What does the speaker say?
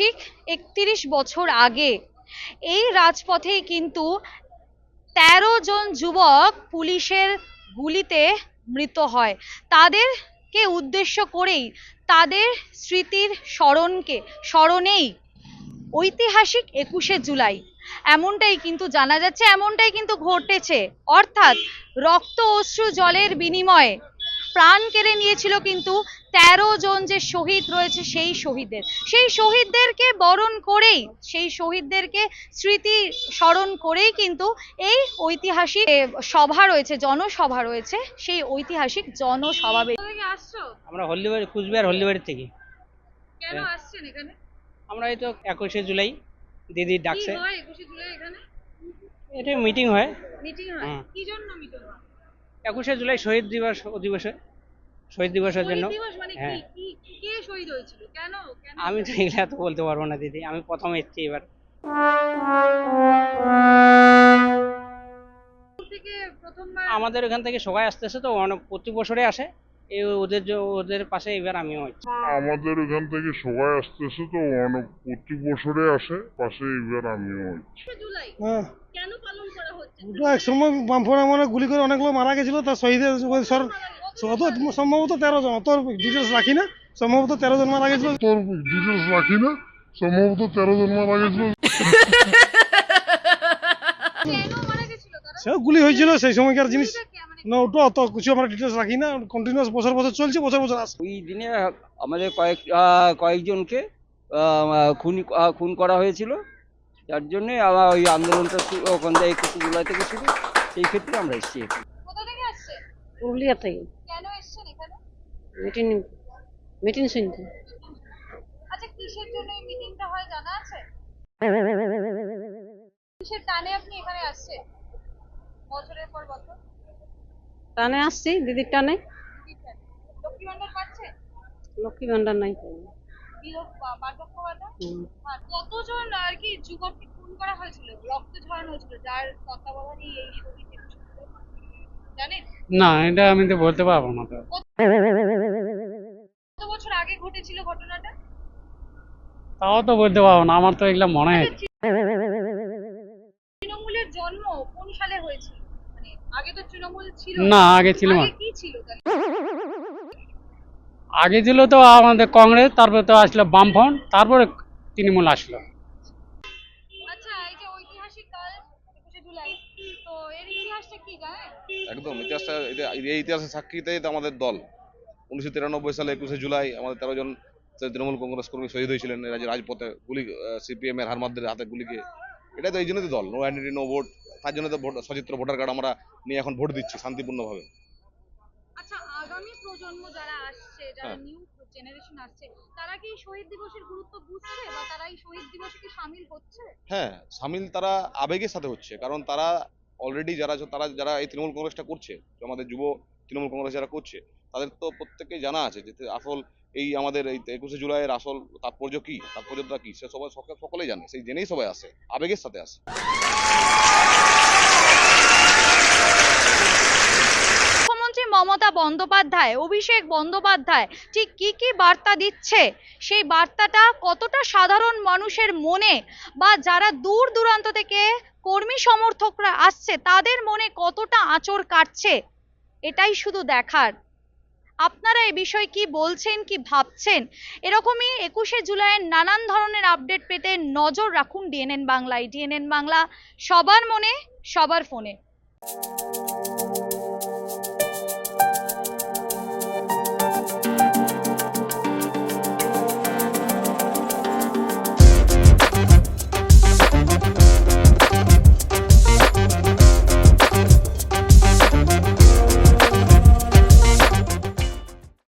ঐতিহাসিক একত্রিশ বছর আগে। এই রাজপথেই কিন্তু তেরো জন যুবক পুলিশের গুলিতে মৃত হয়। তাদেরকে উদ্দেশ্য করেই তাদের স্মৃতির স্মরণকে, স্মরণেই ঐতিহাসিক একুশে জুলাই। এমনটাই কিন্তু জানা যাচ্ছে, এমনটাই কিন্তু ঘটেছে। অর্থাৎ রক্ত অশ্রু জলের বিনিময়ে প্রাণ কেড়ে নিয়েছিল কিন্তু তেরো জন যে শহীদ রয়েছে সেই শহীদদের। সেই শহীদদেরকে বরণ করেই সেই শহীদদেরকে স্মৃতি স্মরণ করেই কিন্তু এই ঐতিহাসিক সভা রয়েছে জনসভা রয়েছে সেই ঐতিহাসিক জনসভা আমরা হলদিবাড়ি কুচবিহার হলদিবাড়ি থেকে। কেন হ্যাঁ। আসছেন এখানে? আমরা এই তো একুশে জুলাই দিদি ডাকছে। কি হয় একুশে জুলাই এখানে? এটা মিটিং হয়। মিটিং হয়? কি জন্য মিটিং হয়? একুশে জুলাই শহীদ দিবস অধিবেশে শহীদ দিবসের জন্য? মানে হ্যাঁ। কি কি কে শহীদ হয়েছিল? কেন? কেন? আমি তো এগুলা তো বলতে পারব না দিদি আমি প্রথম এসেছি এবার। আমাদের ওখান থেকে সবাই আসতেছে তো অনেক প্রতি বছরে আসে। এই ওদের যে- ওদের পাশে এবার আমিও আছি। আমাদের ওখান থেকে সবাই আসতেছে তো অনেক প্রতি বছরে আসে পাশে এবার আমিও হচ্ছি হ্যাঁ। কেন পালন করা হচ্ছে? ওটা এক সময় বামফোর আমলে গুলি করে অনেক লোক মারা গেছিল তার শহীদের সর অত সম্ভবত তেরো জন। তোর ডিটেলস রাখি না? সম্ভবত তেরো জন মারা গেছিল তোর ডিটেলস রাখি না? সম্ভবত তেরো জন মারা গেছিল সে গুলি হয়েছিল সেই সময়কার জিনিস। না ওটা অত কিছু আমরা ডিটেলস রাখি না। কন্টিনিউয়াস বছর বছর চলছে বছর বছর আসে ওই দিনে আমাদের কয়েক কয়েকজনকে খুন খুন করা হয়েছিল। যার জন্যে আমার ওই আন্দোলনটা ওখান থেকে একুশে জুলাই থেকে শুরু। সেই ক্ষেত্রে আমরা এসেছি কোথা পুরুলিয়া থেকে। মিটিং মিটিং শুনতে আচ্ছা কিসের জন্য এই মিটিংটা হয় জানা আছে? কিসের টানে আপনি এখানে আসছেন? বছরের পর বছর। টানে আসছি দিদির টানে। লক্ষ্মী ভান্ডার পাচ্ছে? লক্ষ্মী ভান্ডার নাই কতজন আর কি যুবককে খুন করা হয়েছিল? রক্ত ঝরানো হয়েছিল যার তত্ত্বাবধানে এই শহীদ না এটা আমি তো বলতে পারব না তো। কত বছর আগে ঘটেছিল ঘটনাটা? তাও তো বলতে পারব না আমার তো এগুলো মনে হয়। তৃণমূলের জন্ম কোন সালে হয়েছিল? মানে আগে তো তৃণমূল ছিল। না আগে ছিল না। কি ছিল আগে ছিল তো আমাদের কংগ্রেস তারপরে তো আসলো বামফ্রন্ট তারপরে তৃণমূল আসলো আচ্ছা এই যে ঐতিহাসিক কাল একুশে জুলাই তো এর ইতিহাসটা কি জানেন একদম ইতিহাসটা এটা- এই ইতিহাসের সাক্ষীতেই তো আমাদের দল। উনিশশো তিরানব্বই সালে একুশে জুলাই আমাদের তেরো জন তৃণমূল কংগ্রেস কর্মী শহীদ হয়েছিলেন। রাজপথে গুলি সিপিএম এর হারমাদদের হাতে গুলিকে এটাই তো এই জন্যই তো দল। নো আইডেন্টি নো ভোট তার জন্য তো ভোট সচিত্র ভোটার কার্ড আমরা নিয়ে এখন ভোট দিচ্ছি শান্তিপূর্ণভাবে। আচ্ছা আগামী প্রজন্ম যারা আসছে যারা হ্যাঁ। নিউ জেনারেশন আসছে তারা কি শহীদ দিবসের গুরুত্ব বুঝছে বা তারা এই শহীদ দিবসে কি সামিল হচ্ছে? হ্যাঁ সামিল তারা আবেগের সাথে হচ্ছে কারণ তারা অলরেডি যারা তারা যারা এই তৃণমূল কংগ্রেসটা করছে আমাদের যুব তৃণমূল কংগ্রেস যারা করছে, তাদের তো প্রত্যেকেই জানা আছে যে আসল এই আমাদের এই একুশে জুলাইয়ের আসল তাৎপর্য কি তাৎপর্যটা কি, সে সবাই সকলে সকলেই জানে, সেই জেনেই সবাই আসে, আবেগের সাথে আসে। মমতা বন্দ্যোপাধ্যায়, অভিষেক বন্দ্যোপাধ্যায়, ঠিক কি কি বার্তা দিচ্ছে? সেই বার্তাটা কতটা সাধারণ মানুষের মনে বা যারা দূর দূরান্ত থেকে কর্মী সমর্থকরা আসছে, তাদের মনে কতটা আঁচড় কাটছে? এটাই শুধু দেখার। আপনারা এ বিষয়ে কি বলছেন, কি ভাবছেন? এরকমই একুশে জুলাইয়ের নানান ধরনের আপডেট পেতে নজর রাখুন ডিএনএন বাংলায়। ডিএনএন বাংলা সবার মনে, সবার ফোনে।